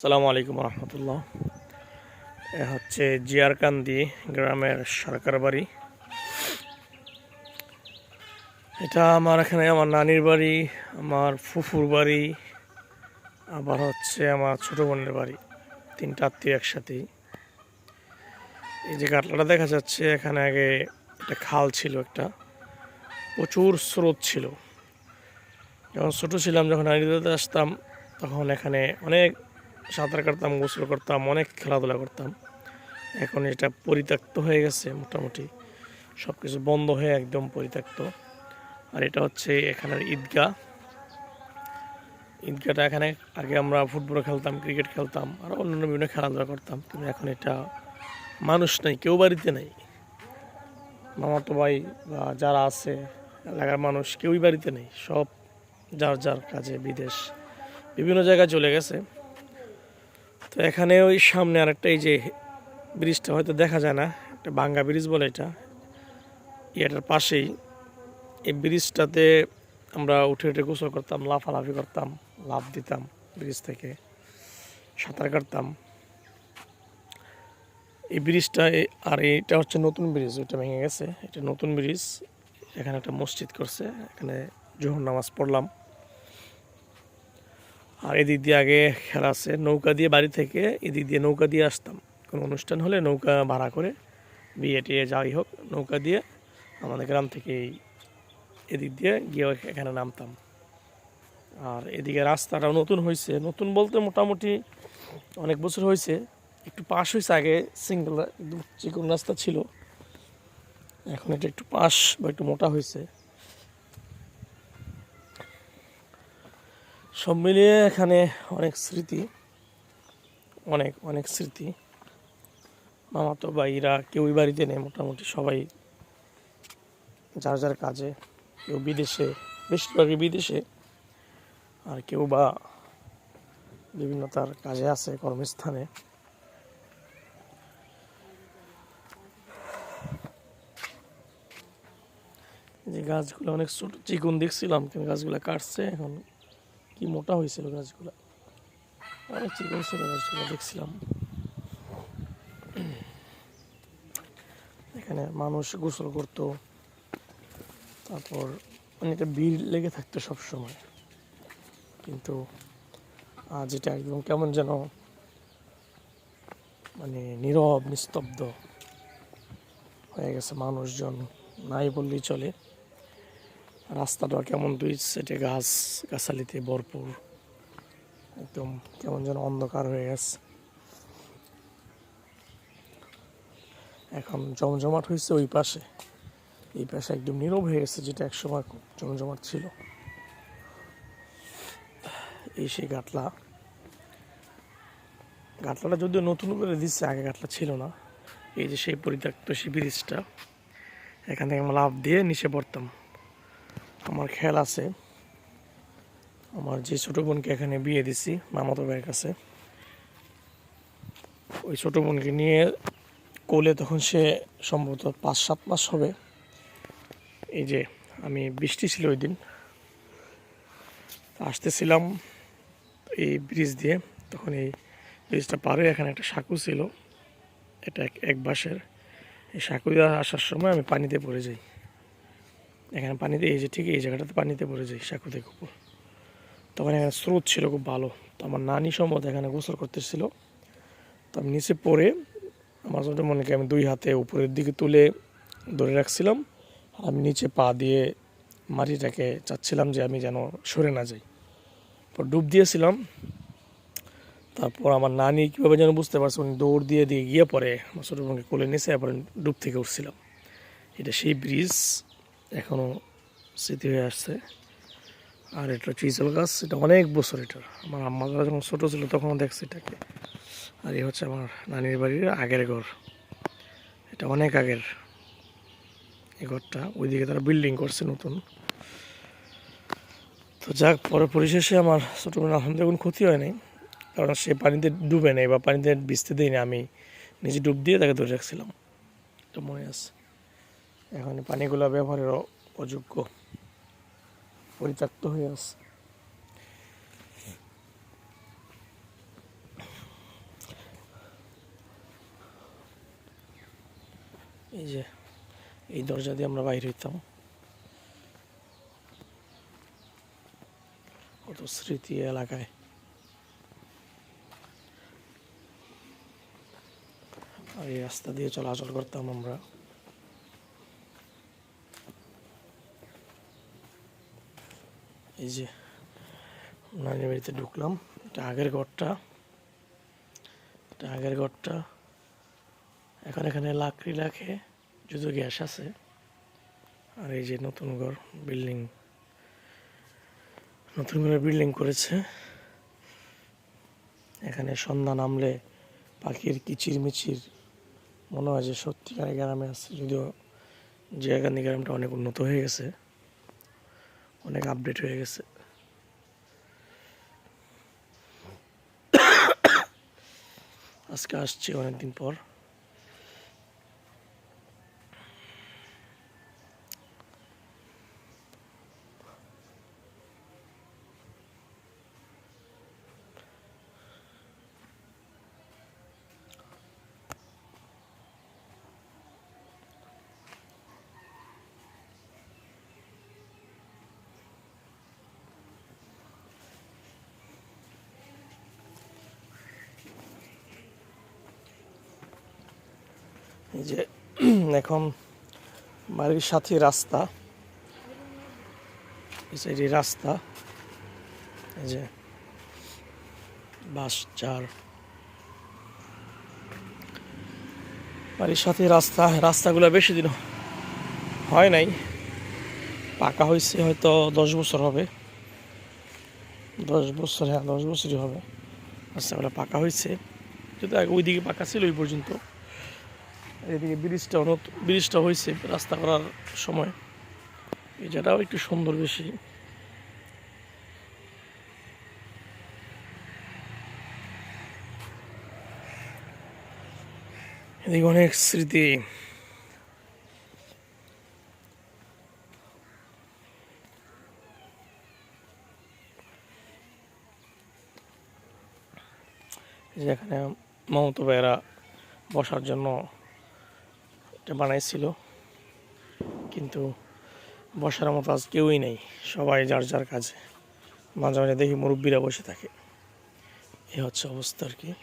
আসসালামু আলাইকুম রহমতুল্লাহ। এ হচ্ছে জিয়ারকান্দি গ্রামের সরকার বাড়ি এটা আমার এখানে আমার নানির বাড়ি, আমার ফুফুর বাড়ি, আবার হচ্ছে আমার ছোট বোনের বাড়ি। তিনটা আত্মীয় একসাথেই। এই যে কাটলাটা দেখা যাচ্ছে, এখানে আগে একটা খাল ছিল একটা। প্রচুর স্রোত ছিল। যখন ছোটো ছিলাম, যখন নানিদাতে আসতাম, তখন এখানে অনেক সাঁতার কাটতাম, গোসল করতাম, অনেক খেলাধুলা করতাম। এখন এটা পরিত্যক্ত হয়ে গেছে মোটামুটি। সব কিছু বন্ধ হয়ে একদম পরিত্যক্ত। আর এটা হচ্ছে এখানের ঈদগাহ। ঈদগাহটা এখানে আগে আমরা ফুটবল খেলতাম, ক্রিকেট খেলতাম, আর অন্যান্য বিভিন্ন খেলাধুলা করতাম। কিন্তু এখন এটা মানুষ নেই, কেউ বাড়িতে নেই। মামাতো ভাই বা যারা আছে, এলাকার মানুষ, কেউই বাড়িতে নেই। সব যার যার কাজে বিদেশ, বিভিন্ন জায়গায় চলে গেছে। তো এখানে ওই সামনে আরেকটা এই যে ব্রিজটা হয়তো দেখা যায় না, একটা বাঙ্গা ব্রিজ বলে এটা। এটার পাশেই। এই ব্রিজটাতে আমরা উঠে উঠে গোসল করতাম, লাফালাফি করতাম, লাফ দিতাম ব্রিজ থেকে, সাঁতার কাটতাম। এই ব্রিজটা, আর এটা হচ্ছে নতুন ব্রিজ, ওইটা ভেঙে গেছে। এটা নতুন ব্রিজ, এখানে একটা মসজিদ করছে, এখানে জোহর নামাজ পড়লাম। আর এদিক দিয়ে আগে খেলা আছে, নৌকা দিয়ে বাড়ি থেকে এদিক দিয়ে নৌকা দিয়ে আসতাম। কোনো অনুষ্ঠান হলে নৌকা ভাড়া করে বিয়ে টিয়ে যাই হোক, নৌকা দিয়ে আমাদের গ্রাম থেকে এদিক দিয়ে গিয়ে এখানে নামতাম। আর এদিকে রাস্তাটাও নতুন হয়েছে নতুন বলতে মোটামুটি অনেক বছর হয়েছে একটু পাশ হয়েছে আগে সিঙ্গেল, একদম চিকন রাস্তা ছিল। এখন এটা একটু পাশ বা একটু মোটা হয়েছে সব মিলিয়ে এখানে অনেক স্মৃতি, অনেক অনেক স্মৃতি। মামাতো ভাইরা কেউই বাড়িতে নেই, মোটামুটি সবাই যার যার কাজে, কেউ বিদেশে, বেশিরভাগই বিদেশে। আর কেউ বা বিভিন্ন তার কাজে আছে, কর্মস্থানে। যে গাছগুলো, অনেক ছোট, চিকুন দেখছিলাম, কিন্তু গাছগুলো কাটছে এখন। কি মোটা হয়েছিল গাছগুলো? অনেক চিকন ছিল গাছগুলো, দেখছিলাম। এখানে মানুষ গোসল করতো। তারপর অনেকটা ভিড় লেগে থাকতো সব সময় কিন্তু আজ এটা একদম কেমন যেন মানে নীরব, নিস্তব্ধ হয়ে গেছে। মানুষজন নাই বললেই চলে। রাস্তাটা কেমন? দুই সাইডে গাছ, গাছালিতে ভরপুর। একদম কেমন যেন অন্ধকার হয়ে গেছে। এখন জমজমাট হয়েছে ওই পাশে। এই পাশে একদম নীরব হয়ে গেছে, যেটা একসময় খুব জমজমাট ছিল। এই সেই গাটলা। গাটলাটা যদিও নতুন করে দিচ্ছে আগে গাটলা ছিল না। এই যে সেই পরিত্যক্ত সেই ব্রিজটা, এখান থেকে আমরা লাভ দিয়ে নিচে পড়তাম। আমার খেয়াল আছে। আমার যে ছোটো বোনকে এখানে বিয়ে দিছি, মামাতো ভাইয়ের কাছে। ওই ছোটো বোনকে নিয়ে কোলে তখন সে সম্ভবত পাঁচ সাত মাস হবে। এই যে আমি বৃষ্টি ছিল ওই দিন। আসতেছিলাম এই ব্রিজ দিয়ে, তখন এই ব্রিজটা পারে এখানে একটা সাঁকু ছিল। এটা এক বাসের এই সাঁকু আসার সময় আমি পানিতে পড়ে যাই। এখানে পানিতে এই যে ঠিক এই জায়গাটাতে পানিতে পড়ে যায় সাঁকু থেকে উপর তখন এখানে স্রোত ছিল খুব ভালো। তো আমার নানি সম্মত এখানে গোসল করতেছিল। তো আমি নিচে পড়ে আমার ছোটো মনেকে আমি দুই হাতে উপরের দিকে তুলে ধরে রাখছিলাম। আমি নিচে পা দিয়ে মাটিটাকে চাচ্ছিলাম যে আমি যেন সরে না যাই। পর ডুব দিয়েছিলাম। তারপর আমার নানি কীভাবে যেন বুঝতে পারছে উনি দৌড় দিয়ে দিয়ে গিয়ে পরে আমার ছোটো বোনকে কোলে নিয়েছে এরপরে ডুব থেকে উঠছিলাম। এটা সেই ব্রিজ এখনও স্মৃতি হয়ে আসছে। আর এটা চিজল গাছ, এটা অনেক বছর এটা। আমার আম্মা দাদা যখন ছোটো ছিল তখন দেখছে এটাকে। আর এই হচ্ছে আমার নানির বাড়ির আগের ঘর। এটা অনেক আগের এই ঘরটা। ওইদিকে তারা বিল্ডিং করছে নতুন। তো যাক পরে পরিশেষে আমার ছোটো বোন আলহামদুলিল্লাহ ক্ষতি হয় নাই। কারণ সে পানিতে ডুবে নেই বা পানিতে ভিজতে দিইনি আমি নিজে ডুব দিয়ে তাকে ধরে রাখছিলাম। এটা মনে আছে। এখন পানিগুলো ব্যবহারের অযোগ্য। পরিত্যক্ত হয়ে আছে। এই যে, এই দরজা দিয়ে আমরা বাইরে হইতাম। কত স্মৃতি এলাকায়। আর এই রাস্তা দিয়ে চলাচল করতাম আমরা। এই যে নানির বাড়িতে ঢুকলাম, এটা আগের ঘরটা, এটা আগের ঘরটা। এখন এখানে লাকড়ি রাখে, যদিও গ্যাস আছে। আর এই যে নতুন ঘর, বিল্ডিং। নতুন করে বিল্ডিং করেছে। এখানে সন্ধ্যা নামলে পাখির কিচির মিচির মনে হয় যে সত্যিকারে গ্রামে আছে, যদিও জিয়াগান্ধী গ্রামটা অনেক উন্নত হয়ে গেছে। অনেক আপডেট হয়ে গেছে। আজকে আসছি অনেকদিন পর। এই যে এখন বাড়ির সাথে রাস্তা, এই রাস্তা, এই যে বাস, চার। বাড়ির সাথে রাস্তা, রাস্তাগুলো বেশি দিন হয় নাই। পাকা হয়েছে হয়তো দশ বছর হবে। দশ বছর হ্যাঁ দশ বছরই হবে। রাস্তাগুলো পাকা হয়েছে। যদি ওইদিকে পাকা ছিল ওই পর্যন্ত। এদিকে ব্রিজটা অনেক ব্রিজটা হয়েছে রাস্তা করার সময়। এই জায়গাটাও একটু সুন্দর বেশি। এদিকে অনেক স্মৃতি। যেখানে মমতা ভাইয়েরা বসার জন্য এটা বানাইছিল। কিন্তু বসার মতো আজ কেউই নেই, সবাই যার যার কাজে। মাঝে মাঝে দেখি মুরব্বীরা বসে থাকে। এ হচ্ছে অবস্থা আর কি।